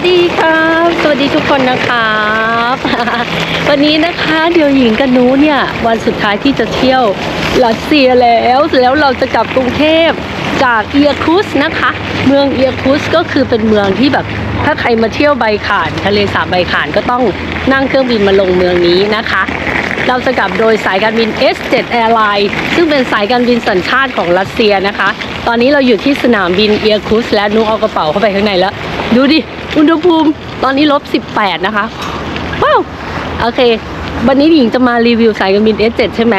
วัสดีครับ สวัสดีทุกคนนะครับ วันนี้นะคะเดี๋ยวหญิงกับนูเนี่ย วันสุดท้ายที่จะเที่ยวรัสเซียแล้วแล้วเราจะกลับกรุงเทพจากเอียคุสนะคะ เมืองเอียคุสก็คือเป็นเมืองที่แบบถ้าใครมาเที่ยวใบขานทะเลสาบใบขานก็ต้องนั่งเครื่องบินมาลงเมืองนี้นะคะ เราจะกลับโดยสายการบิน S7 Airline ซึ่งเป็นสายการบินสัญชาติของรัสเซียนะคะ ตอนนี้เราอยู่ที่สนามบินเอียคุสและนุเอากระเป๋าเข้าไปข้างในแล้ว ดูดิ อุณหภูมิตอนนี้ลบ 18 นะคะ ว้าว โอเค วันนี้หญิงจะมารีวิวสายการบิน S7 ใช่ไหม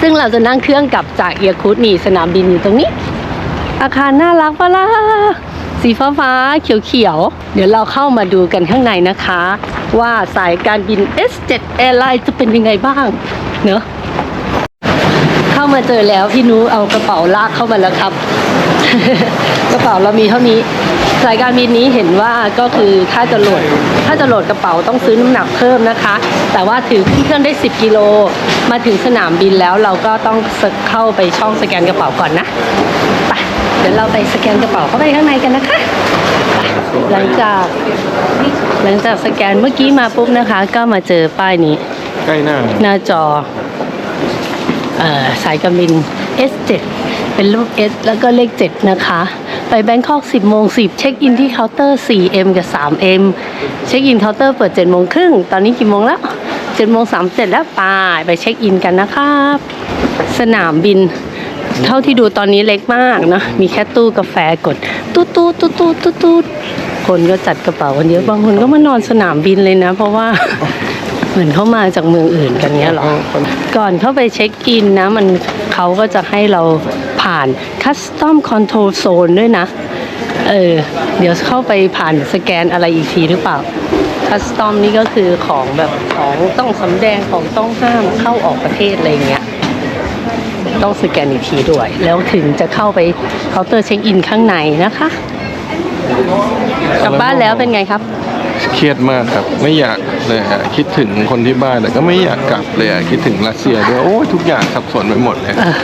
ซึ่งเราจะนั่งเครื่องกลับจากเอียคุสนี่สนามบินอยู่ตรงนี้ อาคารน่ารักปะล่ะสีฟ้าฟ้าๆเขียวเขียวๆเดี๋ยวเราเข้ามาดูกันข้างในนะคะ ว่าสายการบิน S7 Airline จะเป็นยังไงบ้างเนอะเข้ามาเจอแล้วพี่นุเอากระเป๋าลากเข้ามาแล้วครับ กระเป๋าเรามีเท่านี้ สายการบินนี้เห็นว่าก็คือถ้าจะโหลดถ้าจะโหลดกระเป๋าต้องซื้อน้ำหนักเพิ่มนะคะ แต่ว่าถือขึ้นเครื่องได้ 10 กิโลมาถึงสนามบินแล้วเราก็ต้องเข้าไปช่องสแกนกระเป๋าก่อนนะไปเดี๋ยวเราไปสแกนกระเป๋าเข้าไปข้างในกันนะคะ หลังจากหลังจากสแกนเมื่อกี้มาปุ๊บนะคะ ก็มาเจอป้ายนี้ ใกล้หน้า หน้าจอเออสายการบิน S7 เป็นรูป S แล้วก็เลข 7 นะคะ ไปแบงคอก 10 โมง 10 เช็คอินที่เคาน์เตอร์ 4M กับ 3M เช็คอินเคาน์เตอร์เปิด 7 โมงครึ่ง ตอนนี้กี่โมงแล้ว 7 โมง 37 แล้วไปไปเช็คอินกันนะครับ สนามบิน เท่าที่ดูตอนนี้เล็กมากนะ มีแค่ตู้กาแฟกด ตู้ตู้ตู้ตู้ตู้ตู้ คนก็จัดกระเป๋ากันเยอะบางคนก็มานอนสนามบินเลยนะ เพราะว่าเหมือนเขามาจากเมืองอื่นกันเนี้ยหรอ ก่อนเข้าไปเช็คอินนะ มันเขาก็จะให้เราผ่านคัสตอมคอนโทรลโซนด้วยนะ เออ เดี๋ยวเข้าไปผ่านสแกนอะไรอีกทีหรือเปล่าคัสตอมนี่ก็คือของแบบของต้องสำแดงของต้องห้ามเข้าออกประเทศอะไรเงี้ย ต้องสแกนอีกทีด้วย แล้วถึงจะเข้าไปเคาน์เตอร์เช็คอินข้างในนะคะ กลับบ้านแล้วเป็นไงครับ เครียดมากครับ ไม่อยากเลยอะคิดถึงคนที่บ้านแต่ก็ไม่อยากกลับเลยอะคิดถึงรัสเซียด้วยโอ้ยทุกอย่างสับสนไปหมดเลยเออ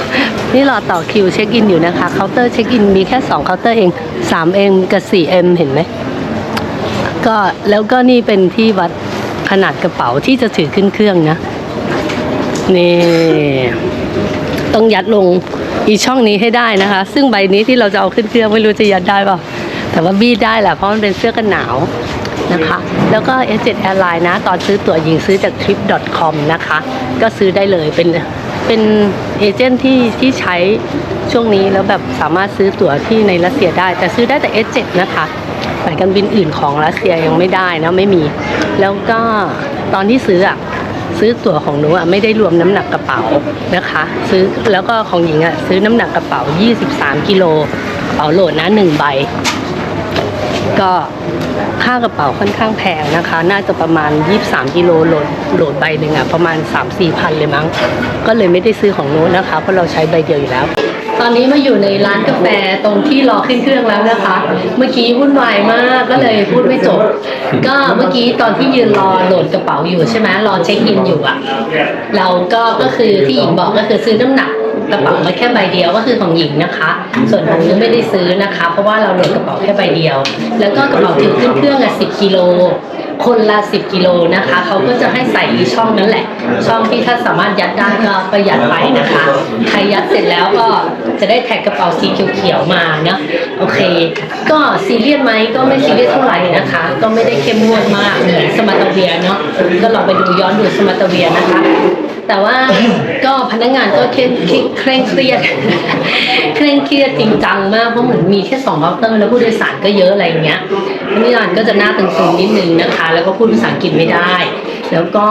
นี่รอต่อคิวเช็คอินอยู่นะคะเคาน์เตอร์เช็คอินมีแค่2เคาน์เตอร์เอง 3M กับ 4M เห็นไหมก็แล้วก็นี่เป็นที่วัดขนาดกระเป๋าที่จะถือขึ้นเครื่องนะนี่ต้องยัดลงอีช่องนี้ให้ได้นะคะ ซึ่งใบนี้ที่เราจะเอาขึ้นเครื่องไม่รู้จะยัดได้เปล่า แต่ว่าบีดได้แหละเพราะมันเป็นเสื้อกันหนาวนะคะ แล้วก็ S7 Airline นะ ตอนซื้อตั๋วยิงซื้อจาก trip.com นะคะ ก็ซื้อได้เลยเป็นเป็นเอเจนต์ที่ที่ใช้ช่วงนี้แล้วแบบสามารถซื้อตั๋วที่ในรัสเซียได้ แต่ซื้อได้แต่ S7 นะคะสายการบินอื่นของรัสเซียยังไม่ได้นะไม่มี แล้วก็ตอนที่ซื้ออะซื้อตั๋วของหนูอะไม่ได้รวมน้ำหนักกระเป๋านะคะ ซื้อแล้วก็ของหญิงอะซื้อน้ำหนักกระเป๋า 23 กิโลกระเป๋าโหลดนะหนึ่งใบ ก็ค่ากระเป๋าค่อนข้างแพงนะคะ น่าจะประมาณ 23กิโลโหลดโหลดใบหนึ่งอะประมาณ 3-4พันเลยมั้ง ก็เลยไม่ได้ซื้อของโน้นนะคะ เพราะเราใช้ใบเดียวอยู่แล้ว ตอนนี้มาอยู่ในร้านกาแฟตรงที่รอขึ้นเครื่องแล้วนะคะ เมื่อกี้วุ่นวายมากก็เลยพูดไม่จบ ก็เมื่อกี้ตอนที่ยืนรอโหลดกระเป๋าอยู่ใช่ไหมรอเช็คอินอยู่อะเราก็ก็คือที่หญิงบอกก็คือซื้อน้ำหนัก กระเป๋ามาแค่ใบเดียวก็คือของหญิงนะคะ ส่วนของนุ้ไม่ได้ซื้อนะคะ เพราะว่าเราโหลดกระเป๋าแค่ใบเดียว แล้วก็กระเป๋าถือขึ้นเครื่องอะ10กิโล คนละ10กิโลนะคะ เขาก็จะให้ใส่ช่องนั้นแหละ ช่องที่ถ้าสามารถยัดได้ก็ประหยัดไปนะคะ ใครยัดเสร็จแล้วก็จะได้แท็กกระเป๋าสีเขียวๆมาเนาะโอเค ก็ซีเรียสไหมก็ไม่ซีเรียสเท่าไหร่นะคะ ก็ไม่ได้เข้มงวดมากเหมือนสมาตเวียเนาะก็ลองไปดูย้อนดูสมาตเวียนะคะ แต่ว่าก็พนักงานก็เคร่งเคร่งเครียด เคร่งเครียดจริงจังมากเพราะเหมือนมีแค่สองเคาน์เตอร์แล้วผู้โดยสารก็เยอะอะไรอย่างเงี้ยพนักงานก็จะหน้าตึงๆนิดนึงนะคะแล้วก็พูดภาษาอังกฤษไม่ได้ แล้วก็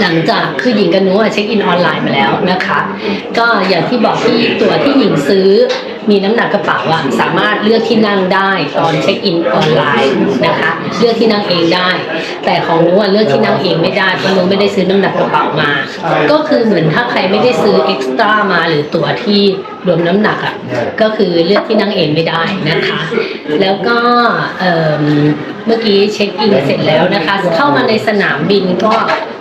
หลังจากคือหญิงกับนูอะเช็คอินออนไลน์มาแล้วนะคะ ก็อย่างที่บอกที่ตัวที่หญิงซื้อมีน้ำหนักกระเป๋าอะสามารถเลือกที่นั่งได้ตอนเช็คอินออนไลน์นะคะ เลือกที่นั่งเองได้ แต่ของนูอะเลือกที่นั่งเองไม่ได้เพราะหนูไม่ได้ซื้อน้ำหนักกระเป๋ามา ก็คือเหมือนถ้าใครไม่ได้ซื้อเอ็กซ์ตร้ามาหรือตั๋วที่ รวมน้ำหนักอะก็คือเลือกที่นั่งเองไม่ได้นะคะ แล้วก็เอิ่มเมื่อกี้เช็คอินเสร็จแล้วนะคะ เข้ามาในสนามบินก็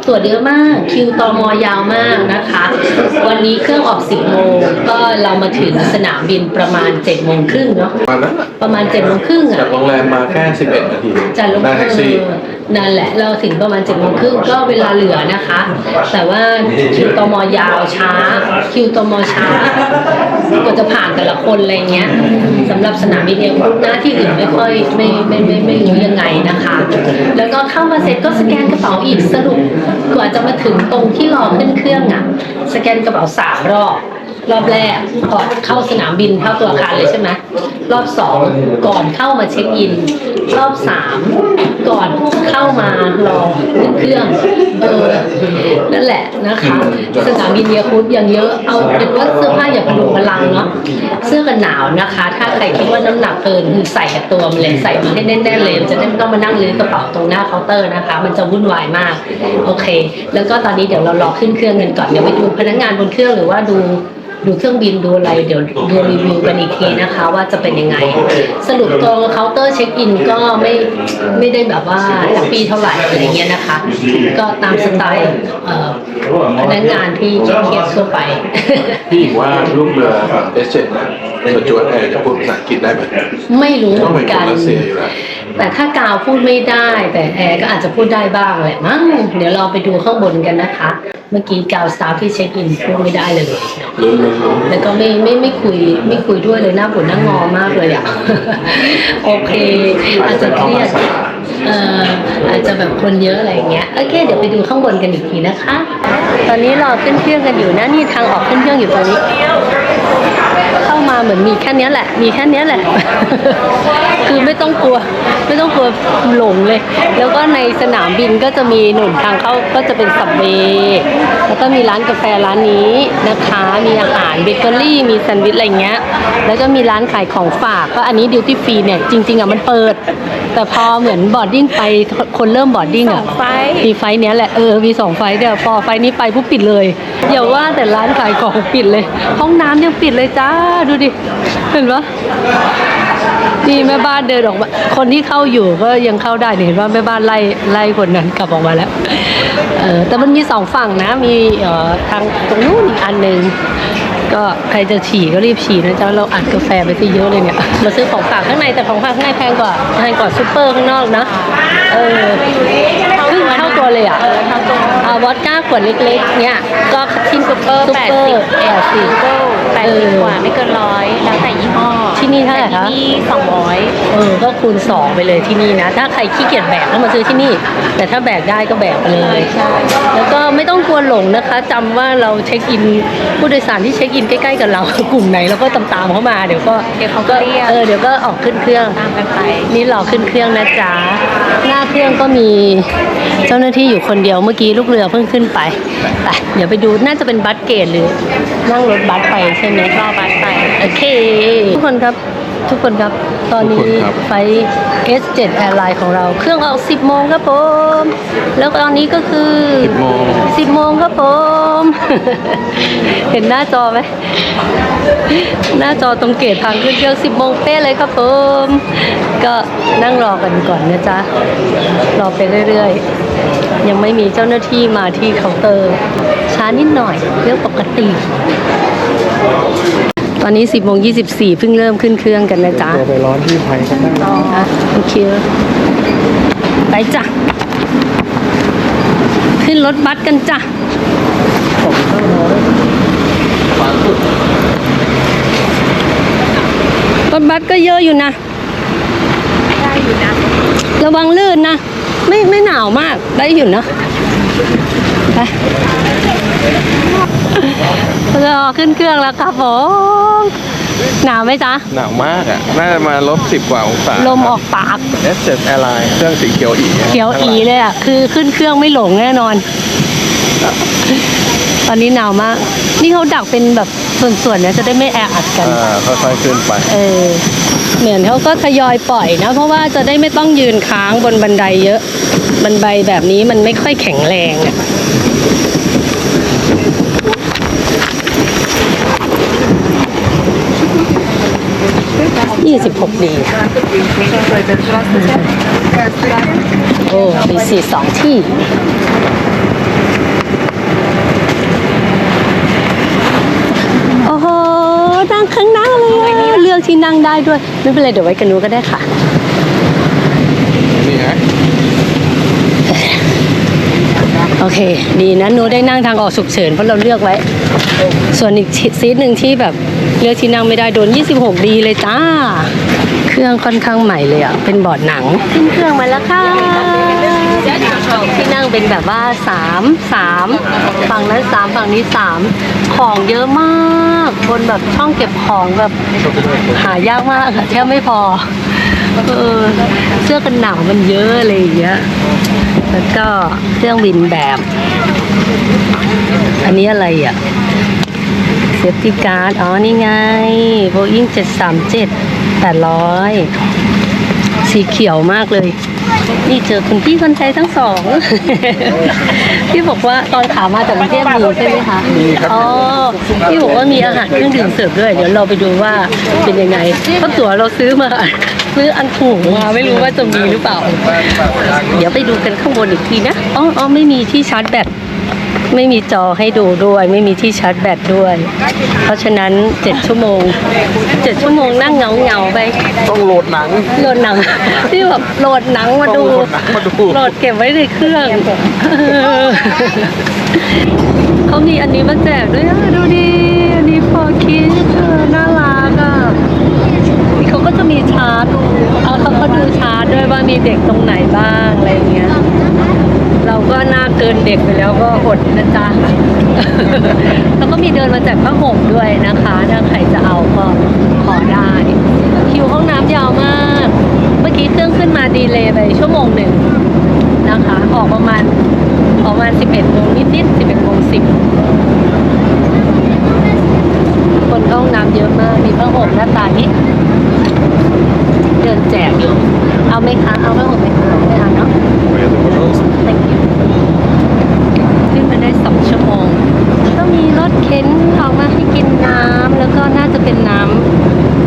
ตรวจเยอะมากคิวตอมอยาวมากนะคะ วันนี้เครื่องออก 10 โมง ก็เรามาถึงสนามบินประมาณ 7 โมงครึ่งเนาะวันนั้นน่ะประมาณ7โมงครึ่งจาอะกโรงแรมมาแค่ 11 นาทีจากโรงได้แรแท็กซี่ม นั่นแหละเราถึงประมาณ7โมงครึ่งก็เวลาเหลือนะคะ แต่ว่าคิวตมยาวช้า คิวตมช้ากว่าจะผ่านแต่ละคนอะไรเงี้ยสำหรับสนามบินเองหน้าที่อื่นไม่ค่อยไม่ไม่ไม่ไม่รู้ยังไงนะคะ แล้วก็เข้ามาเสร็จก็สแกนกระเป๋าอีกสรุปกว่าจะมาถึงตรงที่รอขึ้นเครื่องอะ สแกนกระเป๋าสามรอบ รอบแรกก่อนเข้าสนามบินเข้าตัวอาคารเลยใช่ไหมรอบสองก่อนเข้ามาเช็คอิน รอบสามก่อนเข้ามารอขึ้นเครื่องเออนั่นแหละนะคะสนามบินเยาคุดอย่างเยอะเอาเป็นว่าเสื้อผ้าอย่าพลุงพลังเนาะเสื้อกันหนาวนะคะ ถ้าใครคิดว่าน้ำหนักเกินคือใส่กับตัวมันเลยใส่มาให้แน่นๆเลยจะได้ไม่ต้องมานั่งลื้อกระเป๋าตรงหน้าเคาน์เตอร์นะคะ มันจะวุ่นวายมากโอเค แล้วก็ตอนนี้เดี๋ยวเรารอขึ้นเครื่องกันก่อนเดี๋ยวไปดูพนักงานบนเครื่องหรือว่าดู ดูเครื่องบินดูอะไรเดี๋ยวดูรีวิวกันอีกทีนะคะว่าจะเป็นยังไง สรุปตรงเคาน์เตอร์เช็คอินก็ไม่ไม่ได้แบบว่าแฮปปี้เท่าไหร่อะไรเงี้ยนะคะ ก็ตามสไตล์พนักงานที่เครียดทั่วไป พี่หญิงว่าลูกเรือเอสเจ็ดนะ สจวตแอร์จะพูดภาษาอังกฤษได้ไหมไม่รู้ต้องเหมืเป็อนนคกันนรัสเซียอยู่แล้วแต่ถ้ากาวพูดไม่ได้ แต่แอร์ก็อาจจะพูดได้บ้างแหละมั้งเดี๋ยวเราไปดูข้างบนกันนะคะ เมื่อกี้กาวสตาฟที่เช็คอินพูดไม่ได้เลยลุ้นลุ้นลุ้นแล้วก็ไม่ไม่ไม่คุยไม่คุยด้วยเลยหน้าปวดหน้างอมากเลยอะโอเค อาจจะเครียดเอ่ออาจจะแบบคนเยอะอะไรอย่างเงี้ยโอเคเดี๋ยวไปดูข้างบนกันอีกทีนะคะ ตอนนี้รอขึ้นเครื่องกันอยู่นะนี่ทางออกขึ้นเครื่องอยู่ตรงนี้ เข้ามาเหมือนมีแค่เนี้ยแหละ มีแค่เนี้ยแหละ คือไม่ต้องกลัว ไม่ต้องกลัวหลงเลย แล้วก็ในสนามบินก็จะมีหนุนทางเข้าก็จะเป็นสับเวย์แล้วก็มีร้านกาแฟร้านนี้นะคะ มีอาหารเบเกอรี่ มีแซนด์วิชอะไรเงี้ย แล้วก็มีร้านขายของฝาก ก็อันนี้ดิวตี้ฟรีเนี่ยจริง ๆอะมันเปิด แต่พอเหมือนบอร์ดดิ้งไปคนเริ่มบอร์ดดิ้งอะสองไฟล์มีไฟล์เนี้ยแหละเออมีสองไฟล์เดียวพอไฟล์นี้ไปปุ๊บปิดเลยอย่าว่าแต่ร้านขายของปิดเลย ห้องน้ำยังปิดเลยจ้าดูดิ เห็นปะนี่แม่บ้านเดินออกมา คนที่เข้าอยู่ก็ยังเข้าได้เนี่ยเห็นว่าแม่บ้านไล่ไล่คนนั้นกลับออกมาแล้ว เออแต่มันมีสองฝั่งนะ มีเอ่อทางตรงนู้นอีกอันหนึ่งก็ใครจะฉี่ก็รีบฉี่นะจ๊ะเราอัดกาแฟไปที่เยอะเลยเนี่ยมาซื้อของฝากข้างในแต่ของฝากข้างในแพงกว่าแพงกว่าซูเปอร์ข้างนอกนะ เออครึ่งเท่าตัวเลยอะอ่าวอดก้าขวดเล็กๆ เนี่ยก็ที่ซุปเปอร์แปดสิบแปดสิบแปดสิบกว่าไม่เกินร้อยแล้วแต่ยี่ห้อ ที่นี่เท่าไหร่คะแต่ที่นี่สองร้อยเออ ก็คูณสองไปเลยที่นี่นะ ถ้าใครขี้เกียจแบกก็มาซื้อที่นี่ แต่ถ้าแบกได้ก็แบกไปเลยแล้วก็ไม่ต้องกลัวหลงนะคะจำว่าเราเช็คอินผู้โดยสารที่เช็คอินใกล้ๆกับเรา กลุ่มไหนเราก็ตามๆเข้ามาเดี๋ยวก็เดี๋ยวเขาก็เรียกเออเดี๋ยวก็ออกขึ้นเครื่อง ตามกันไป นี่รอขึ้นเครื่องนะจ๊ะ หน้าเครื่องก็มี เจ้าหน้าที่อยู่คนเดียวเมื่อกี้ลูกเรือเพิ่งขึ้นไปไปเดี๋ยวไปดูน่าจะเป็นบัสเกตหรือนั่งรถบัสไปใช่ไหมรอบัสไปโอเค ทุกคนครับทุกคนครับ ตอนนี้ทุกคนครับไฟล์ S7 Airline ของเราเครื่องออก 10 โมงครับผม แล้วตอนนี้ก็คือ 10 โมง 10 โมงครับผม เห็นหน้าจอไหม หน้าจอตรงเกตทางขึ้นเครื่อง 10 โมงเป๊ะเลยครับผม ก็นั่งรอกันก่อนนะจ๊ะ รอไปเรื่อยๆ ยังไม่มีเจ้าหน้าที่มาที่เคาน์เตอร์ ช้านิดหน่อยเรื่องปกติ ตอนนี้ 10โมง24 เพิ่งเริ่มขึ้นเครื่องกันนะจ๊ะตัวไปร้อนที่ไทยกันนั่งอะโอเค ไปจ้ะ ขึ้นรถบัสกันจ้ะรถบัสก็เยอะอยู่นะ ได้อยู่นะ ระวังลื่นนะ ไม่ไม่หนาวมาก ได้อยู่นะ ไปเราขึ้นเครื่องแล้วครับผมหนาวไหมจ๊ะ หนาวมากอะ น่าจะมาลบสิบกว่าองศาลมออกปากเอสเจ็ดแอร์ไลน์เครื่องสีเขียวอีเขียวอีเลยอะ คือขึ้นเครื่องไม่หลงแน่นอน ตอนนี้หนาวมาก นี่เขาดักเป็นแบบส่วนๆเนี่ยจะได้ไม่แออัดกัน อ่า ค่อยๆขึ้นไป เออ เหมือนเขาก็ทยอยปล่อยนะ เพราะว่าจะได้ไม่ต้องยืนค้างบนบันไดเยอะ บันไดแบบนี้มันไม่ค่อยแข็งแรงอะ 26 ปีค่ะโอ้มีสี่สองที่ โอ้โหนั่งข้างหน้าเลยอะเลือกที่นั่งได้ด้วย ไม่เป็นไร เดี๋ยวไว้กันนู้นก็ได้ค่ะ นี่ฮะ โอเค ดีนะหนูได้นั่งทางออกฉุกเฉินเพราะเราเลือกไว้ ส่วนอีกซีทหนึ่งที่แบบเลือกที่นั่งไม่ได้โดน 26 ดีเลยจ้า เครื่องค่อนข้างใหม่เลยอะ เป็นบอร์ดหนัง ขึ้นเครื่องมาแล้วค่ะ ที่นั่งเป็นแบบว่า 3 3 ฝั่งนั้น 3 ฝั่งนี้ 3 ของเยอะมาก บนแบบช่องเก็บของแบบหายากมากอะแทบไม่พอเออเสื้อกันหนาวมันเยอะอะไรอย่างเงี้ย แล้วก็เครื่องบินแบบ อันนี้อะไรอะเซฟตี้การ์ด อ๋อ นี่ไงโบอิงเจ็ดสามเจ็ดแปดร้อย ขียวมากเลย นี่เจอคุณพี่คนไทยทั้งสอง พี่บอกว่าตอนขามาจากกรุงเทพมีใช่ไหมคะมีครับอ๋อพี่บอกว่ามีอาหารเครื่องดื่มเสิร์ฟด้วย เดี๋ยวเราไปดูว่าเป็นยังไงเพราะตั๋วเราซื้อมาซื้ออันถูกมาไม่รู้ว่าจะมีหรือเปล่า เดี๋ยวไปดูกันข้างบนอีกทีนะอ๋ออ๋อไม่มีที่ชาร์จแบต ไม่มีจอให้ดูด้วย ไม่มีที่ชาร์จแบตด้วย เพราะฉะนั้น 7 ชั่วโมง 7 ชั่วโมงนั่งเหงาเงาๆไปต้องโหลดหนัง โหลดหนัง ที่แบบโหลดหนังมาดูต้องโหลดหนังมาดู โหลดเก็บไว้ในเครื่องเออเขามีอันนี้มาแจกด้วยอะดูดิอันนี้พอคิดเออน่ารักอะ เขาก็จะมีชาร์จเอาเขาก็ดูชาร์จด้วยว่ามีเด็กตรงไหนบ้างอะไรอย่างเงี้ยเราก็ห น้าเกินเด็กไปแล้วก็อดนะจ๊ะ แล้วก็มีเดินมาจากผ้าห่มด้วยนะคะ ถ้าใครจะเอาก็ขอได้ คิวห้องน้ำยาวมาก เมื่อกี้เครื่องขึ้นมาดีเลย์ไปชั่วโมงหนึ่งนะคะ ออกประมาณออกประมาณ11โมงนิดๆ11โมง10 คนเข้าห้องน้ำเยอะมาก มีผ้าห่มหน้าตานี้เดินแจกอยู่ เอาไหมคะ เอาผ้าห่มไหมคะไม่เอาเนาะ Thank you ขึ้นมาได้สองชั่วโมง ก็มีรถเข็นออกมาให้กินน้ำ แล้วก็น่าจะ เป็นน้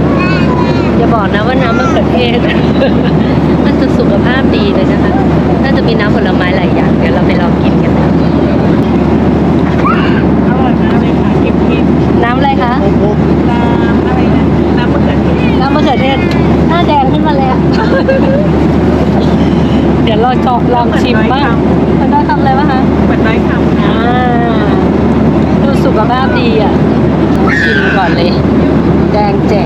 ำอย่าบอกนะว่าน้ำมะเขือเทศ มันจะสุขภาพดีเลยนะคะ น่าจะมีน้ำผลไม้หลายอย่าง เดี๋ยวเราไปลองกินกันนะอร่อยมากเลยค่ะเค็มน้ำอะไรคะๆน้ำอะไรนะน้ำมะเขือเทศน้ำมะเขือเทศหน้าแดงขึ้นมาเลยอะเดี๋ยวเราจอบลองชิมบ้างมันได้ทำอะไรบ้างคะเหมือนน้อยคำนะอ่าดูสุขภาพดีอะินก่อนเลย แดงแจ๋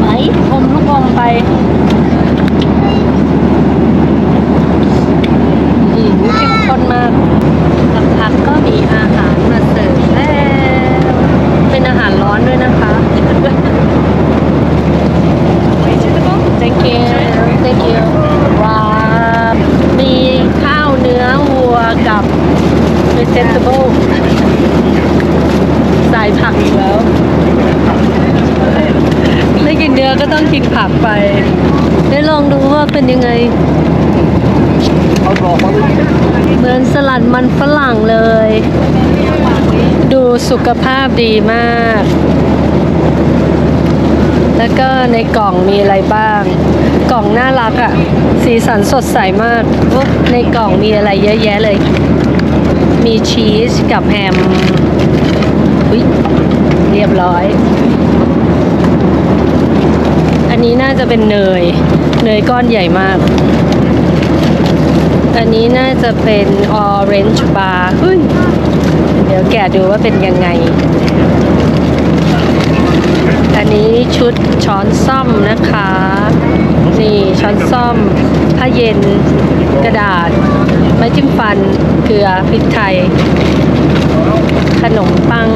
ไปอมลูกอมไปอืมเข้มข้นมากสักพักก็มีอาหารมาเสิร์ฟแล้ว เป็นอาหารร้อนด้วยนะคะ Thank you Thank you ว้าวมีข้าวเนื้อวัวกับ vegetable ใส่ผักอีกแล้ว ไม่กินเนื้อก็ต้องกินผักไป ได้ลองดูว่าเป็นยังไง เอากรอบมาเลย เหมือนสลัด มันฝรั่งเลย ดูสุขภาพดีมาก แล้วก็ในกล่องมีอะไรบ้าง กล่องน่ารักอะ่ะ สีสันสดใสมาก ในกล่องมีอะไรเยอะแยะเลย มีชีสกับแฮมเรียบร้อย อันนี้น่าจะเป็นเนย เนยก้อนใหญ่มาก อันนี้น่าจะเป็น orange bar เฮ้ยเดี๋ยวแกะดูว่าเป็นยังไง อันนี้ชุดช้อนซ่อมนะคะ นี่ช้อนซ่อม ผ้าเย็น กระดาษ ไม้จิ้มฟัน เกลือ พริกไทย ขนมปัง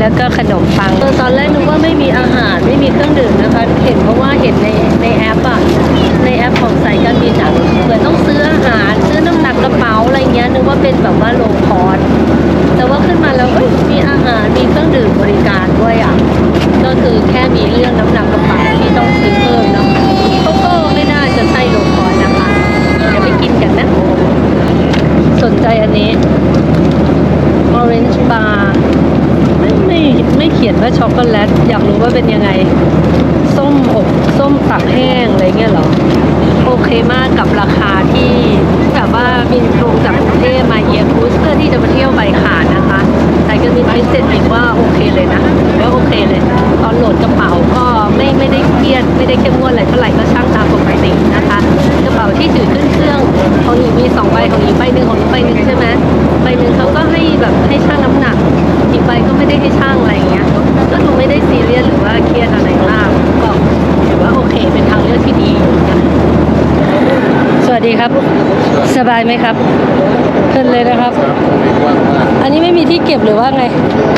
แล้วก็ขนมปัง ตอนแรกนึกว่าไม่มีอาหารไม่มีเครื่องดื่มนะคะ เห็นเพราะว่าเห็นในในแอปอะในแอปของสายการบินอะเหมือนต้องซื้ออาหารซื้อน้ำหนักกระเป๋าอะไรเงี้ยนึกว่าเป็นแบบว่าโลคอร์สแต่ว่าขึ้นมาแล้วเอ้ยมีอาหารมีเครื่องดื่มบริการด้วยอะก็คือแค่มีเรื่องน้ำหนักกระเป๋าที่ต้องซื้อเพิ่มเนาะเขาก็ไม่น่าจะใช่โลคอร์สนะคะเดี๋ยวไปกินกันนะ สนใจอันนี้ orange bar ไม่ไม่ไม่เขียนว่า ช็อกโกแลต อยากรู้ว่าเป็นยังไง ส้มอบส้มตักแห้งอะไรเงี้ยหรอ โอเคมากกับราคาที่แบบว่าบินตรงจากกรุงเทพมาเยียคูสเพื่อที่จะมาเที่ยวใบขาดนะคะ แต่ก็มีพิเศษอีกว่าโอเคเลยนะว่าโอเคเลย ตอนโหลดกระเป๋าก็ไม่ไม่ได้เครียดไม่ได้เข้มงวดอะไรเท่าไหร่ก็ช่างตามปกตินะคะ กระเป๋าที่ถือขึ้นเครื่องของหญิงมีสองใบของหญิงใบหนึ่งของหญิงใบหนึ่งใช่ไหมใบหนึ่งเขาก็ให้แบบให้ช่างน้ำหนักอีกใบก็ไม่ได้ให้ช่าง อะไรอย่างเงี้ยก็ดูไม่ได้ซีเรียสหรือว่าเครียดอะไรมากก็ถือว่าโอเคเป็นทางเลือกที่ดีอยู่นะสวัสดีครับ สบายไหมครับขึ้นเลยนะครับครับตรงนี้กว้างมากอันนี้ไม่มีที่เก็บหรือว่าไง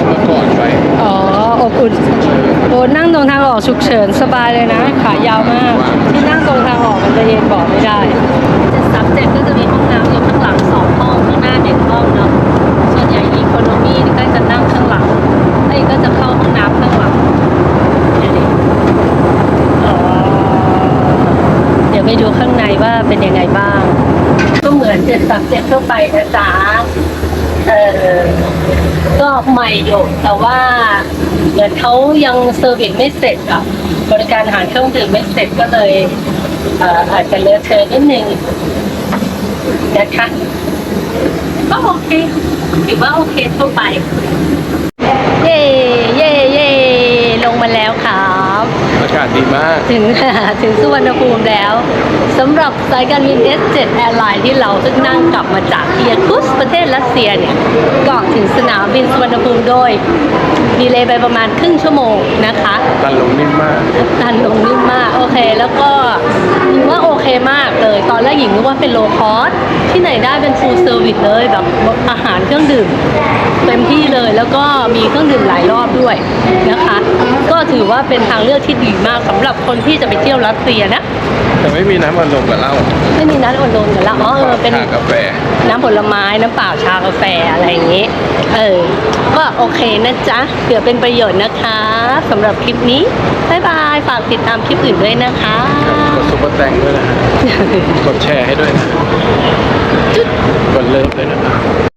เมื่อก่อนไปอ๋ออบอุ่นโอ้นั่งตรงทางออกฉุกเฉินสบายเลยนะ ขายาวมาก ที่นั่งตรงทางออกมันจะเย็นบอกไม่ได้สามเจ็ดก็จะมีห้องน้ำอยู่ข้างหลังสองห้องข้างหน้าหนึ่งห้องเนาะส่วนใหญ่อีโคโนมี่นี่ก็จะนั่งข้างหลังไอ้ก็จะเข้าห้องน้ำข้างหลังเดี๋ยวดิอ๋อเดี๋ยวไปดูข้างในว่าเป็นยังไงบ้าง ก็เหมือนเเข้ามเจ็ดทั่วไปนะจ๊ะเออก็ใหม่อยู่แต่ว่าเหมือนเขายังเซอร์วิสไม่เสร็จอะบริการอาหารเครื่องดื่มไม่เสร็จก็เลยเอ่ออาจจะเลอะเทอะนิดนึงนะคะก็โอเคถือว่าโอเคทั่วไป เย่เย่เย่ลงมาแล้วครับ อากาศ ดีมาก ถึง ถึงสุวรรณภูมิแล้วสำหรับสายการบิน S7 Airline ที่เราซึ่งนั่งกลับมาจากเอียคุสประเทศรัสเซียเนี่ยก็ถึงสนามบินสุวรรณภูมิโดยดีเลย์ไปประมาณครึ่งชั่วโมงนะคะตันลงนิ่มมากตันลงนิ่มมาก โอเค แล้วก็หญิงว่าโอเคมากเลย ตอนแรกหญิงนึกว่าเป็นโลคอสที่ไหนได้เป็นฟูลเซอร์วิสเลยแบบอาหารเครื่องดื่มเต็มที่เลยแล้วก็มีเครื่องดื่มหลายรอบด้วยนะคะก็ถือ ว่าเป็นทางเลือกที่ดีมากสำหรับคนที่จะไปเที่ยวรัสเซียนะ แต่ไม่มีน้ำอัดลมกับเหล้าไม่มีนัดอดนกันละอ๋อเออเป็น ชากาแฟ น้ำผลไม้น้ำเปล่าชากาแฟอะไรอย่างนี้ เออ ก็โอเคนะจ๊ะเผื่อเป็นประโยชน์นะคะสำหรับคลิปนี้ บ๊ายบาย ฝากติดตามคลิปอื่นด้วยนะคะ กดซุปเปอร์แตงด้วยนะฮะ กดแชร์ให้ด้วยนะจุ๊ดกดเลิฟด้วยนะ